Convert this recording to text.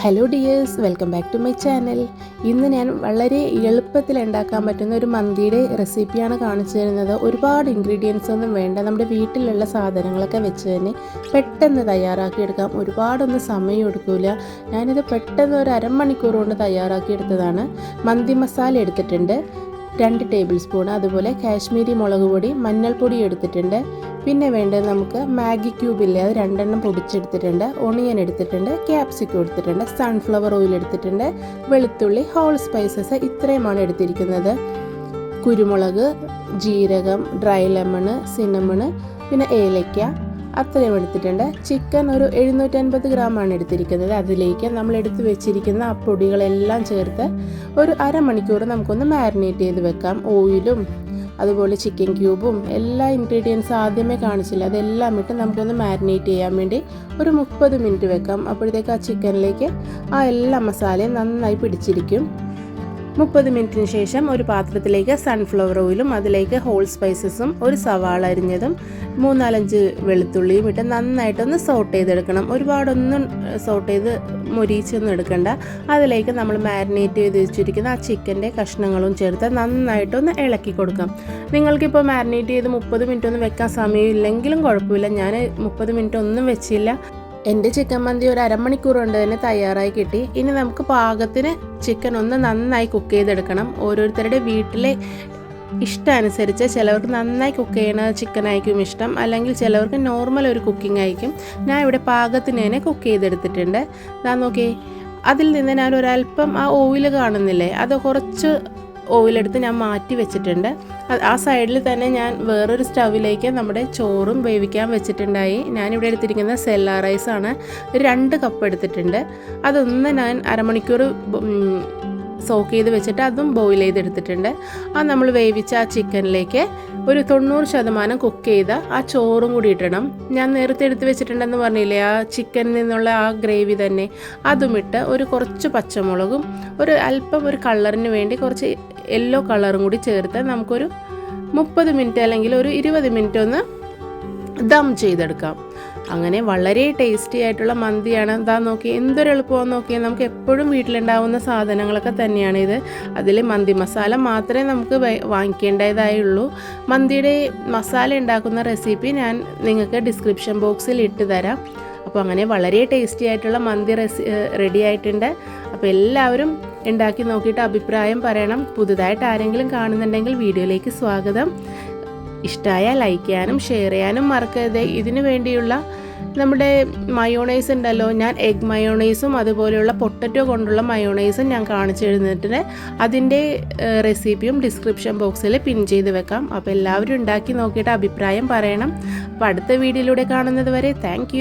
Hello dears welcome back to my channel ഇന്ന് ഞാൻ വളരെ എളുപ്പത്തിൽ ഉണ്ടാക്കാൻ പറ്റുന്ന ഒരു മന്തിയുടെ റെസിപ്പിയാണ് കാണിച്ചു തരുന്നത് ഒരുപാട് ഇൻഗ്രീഡിയൻസ് ഒന്നും വേണ്ട. നമ്മുടെ വീട്ടിലുള്ള സാധനങ്ങളൊക്കെ വെച്ച് തന്നെ പെട്ടെന്ന് തയ്യാറാക്കിയെടുക്കാം. ഒരുപാടൊന്നും സമയം എടുക്കില്ല ഞാനിത് പെട്ടെന്ന് ഒരു അരമണിക്കൂർ കൊണ്ട് തയ്യാറാക്കിയെടുത്തതാണ്. മന്തി മസാല എടുത്തിട്ടുണ്ട്. രണ്ട് ടേബിൾ സ്പൂൺ അതുപോലെ കാശ്മീരി മുളക് പൊടി മഞ്ഞൾപ്പൊടി എടുത്തിട്ടുണ്ട്. പിന്നെ വേണ്ടത് നമുക്ക് മാഗി ക്യൂബില്ലേ അത് രണ്ടെണ്ണം പൊടിച്ചെടുത്തിട്ടുണ്ട്. ഒണിയൻ എടുത്തിട്ടുണ്ട്. ക്യാപ്സിക്കം എടുത്തിട്ടുണ്ട്. സൺഫ്ലവർ ഓയിൽ എടുത്തിട്ടുണ്ട്. വെളുത്തുള്ളി ഹോൾ സ്പൈസസ് ഇത്രയുമാണ് എടുത്തിരിക്കുന്നത്. കുരുമുളക് ജീരകം ഡ്രൈ ലെമണ് സിനമണ് പിന്നെ ഏലയ്ക്ക അത്രയും എടുത്തിട്ടുണ്ട്. ചിക്കൻ ഒരു എഴുന്നൂറ്റൻപത് ഗ്രാമാണ് എടുത്തിരിക്കുന്നത്. അതിലേക്ക് നമ്മൾ എടുത്തു വെച്ചിരിക്കുന്ന ആ പൊടികളെല്ലാം ചേർത്ത് ഒരു അരമണിക്കൂർ നമുക്കൊന്ന് മാരിനേറ്റ് ചെയ്ത് വെക്കാം. ഓയിലും അതുപോലെ ചിക്കൻ ക്യൂബും എല്ലാ ഇൻഗ്രീഡിയൻസ് ആദ്യമേ കാണിച്ചില്ല. അതെല്ലാം ഇട്ട് നമുക്കൊന്ന് മാരിനേറ്റ് ചെയ്യാൻ വേണ്ടി ഒരു മുപ്പത് മിനിറ്റ് വെക്കാം. അപ്പോഴത്തേക്ക് ആ ചിക്കനിലേക്ക് ആ എല്ലാ മസാലയും നന്നായി പിടിച്ചിരിക്കും. മുപ്പത് മിനിറ്റിന് ശേഷം ഒരു പാത്രത്തിലേക്ക് സൺഫ്ലവർ ഓയിലും അതിലേക്ക് ഹോൾ സ്പൈസസും ഒരു സവാള അരിഞ്ഞതും മൂന്നാലഞ്ച് വെളുത്തുള്ളിയും ഇട്ട് നന്നായിട്ടൊന്ന് സോട്ട് ചെയ്തെടുക്കണം. ഒരുപാടൊന്നും സോട്ട് ചെയ്ത് മുരിച്ചൊന്നും എടുക്കണ്ട. അതിലേക്ക് നമ്മൾ മാരിനേറ്റ് ചെയ്ത് വെച്ചിരിക്കുന്ന ആ ചിക്കന്റെ കഷ്ണങ്ങളും ചേർത്ത് നന്നായിട്ടൊന്ന് ഇളക്കി കൊടുക്കാം. നിങ്ങൾക്കിപ്പോൾ മാരിനേറ്റ് ചെയ്ത് മുപ്പത് മിനിറ്റ് ഒന്നും വെക്കാൻ സമയമില്ലെങ്കിലും കുഴപ്പമില്ല. ഞാൻ മുപ്പത് മിനിറ്റ് ഒന്നും വെച്ചില്ല. എന്റെ ചിക്കൻ മന്തി ഒരു അരമണിക്കൂർ കൊണ്ട് തന്നെ തയ്യാറായി കിട്ടി. ഇനി നമുക്ക് പാകത്തിന് ചിക്കൻ ഒന്ന് നന്നായി കുക്ക് ചെയ്തെടുക്കണം. ഓരോരുത്തരുടെ വീട്ടിലെ ഇഷ്ടമനുസരിച്ച് ചിലവർക്ക് നന്നായി കുക്ക് ചെയ്യണ ചിക്കൻ ആയിരിക്കും ഇഷ്ടം. അല്ലെങ്കിൽ ചിലവർക്ക് നോർമൽ ഒരു കുക്കിംഗ് ആയിരിക്കും. ഞാൻ ഇവിടെ പാകത്തിന് തന്നെ കുക്ക് ചെയ്തെടുത്തിട്ടുണ്ട്. ഞാൻ നോക്കി. അതിൽ നിന്ന് ഞാൻ ഒരല്പം ആ ഓയിൽ കാണുന്നില്ലേ? അത് കുറച്ച് ഓയിലെടുത്ത് ഞാൻ മാറ്റി വെച്ചിട്ടുണ്ട്. ആ സൈഡിൽ തന്നെ ഞാൻ വേറൊരു സ്റ്റവിലേക്ക് നമ്മുടെ ചോറും വേവിക്കാൻ വെച്ചിട്ടുണ്ടായി. ഞാനിവിടെ എടുത്തിരിക്കുന്ന സെല്ല റൈസാണ് രണ്ട് കപ്പ് എടുത്തിട്ടുണ്ട്. അതൊന്ന് ഞാൻ അരമണിക്കൂർ സോക്ക് ചെയ്ത് വെച്ചിട്ട് അതും ബോയിൽ ചെയ്തെടുത്തിട്ടുണ്ട്. ആ നമ്മൾ വേവിച്ച ആ ചിക്കനിലേക്ക് ഒരു തൊണ്ണൂറ് ശതമാനം കുക്ക് ചെയ്ത ആ ചോറും കൂടി ഇടണം. ഞാൻ നേരത്തെ എടുത്ത് വെച്ചിട്ടുണ്ടെന്ന് പറഞ്ഞില്ലേ ആ ചിക്കനിൽ നിന്നുള്ള ആ ഗ്രേവി തന്നെ. അതും ഇട്ട് ഒരു കുറച്ച് പച്ചമുളകും ഒരു അല്പം ഒരു കളറിന് വേണ്ടി കുറച്ച് യെല്ലോ കളറും കൂടി ചേർത്ത് നമുക്കൊരു മുപ്പത് മിനിറ്റ് അല്ലെങ്കിൽ ഒരു ഇരുപത് മിനിറ്റ് ഒന്ന് ദം ചെയ്തെടുക്കാം. അങ്ങനെ വളരെ ടേസ്റ്റി ആയിട്ടുള്ള മന്തിയാണ്. എന്താ നോക്കി എന്തൊരു എളുപ്പമാണെന്ന് നോക്കിയാൽ നമുക്ക് എപ്പോഴും വീട്ടിലുണ്ടാവുന്ന സാധനങ്ങളൊക്കെ തന്നെയാണ് ഇത്. അതിൽ മന്തി മസാല മാത്രമേ നമുക്ക് വാങ്ങിക്കേണ്ടതായുള്ളൂ. മന്തിയുടെ മസാല ഉണ്ടാക്കുന്ന റെസിപ്പി ഞാൻ നിങ്ങൾക്ക് ഡിസ്ക്രിപ്ഷൻ ബോക്സിൽ ഇട്ട് തരാം. അപ്പോൾ അങ്ങനെ വളരെ ടേസ്റ്റി ആയിട്ടുള്ള മന്തി റെസി റെഡി ആയിട്ടുണ്ട്. അപ്പോൾ എല്ലാവരും ഉണ്ടാക്കി നോക്കിയിട്ട് അഭിപ്രായം പറയണം. പുതുതായിട്ട് ആരെങ്കിലും കാണുന്നുണ്ടെങ്കിൽ വീഡിയോയിലേക്ക് സ്വാഗതം. ഇഷ്ടമായ ലൈക്ക് ചെയ്യാനും ഷെയർ ചെയ്യാനും മറക്കരുത്. ഇതിനു വേണ്ടിയുള്ള നമ്മുടെ മയോണൈസ് ഉണ്ടല്ലോ ഞാൻ എഗ് മയോണൈസും അതുപോലെയുള്ള പൊട്ടറ്റോ കൊണ്ടുള്ള മയോണൈസും ഞാൻ കാണിച്ചു തരുന്നിട്ട് അതിന്റെ റെസിപ്പിയും ഡിസ്ക്രിപ്ഷൻ ബോക്സിൽ പിൻ ചെയ്ത് വെക്കാം. അപ്പോൾ എല്ലാവരും ഉണ്ടാക്കി നോക്കിയിട്ട് അഭിപ്രായം പറയണം. അപ്പോൾ അടുത്ത വീഡിയോയിലൂടെ കാണുന്നത് വരെ താങ്ക്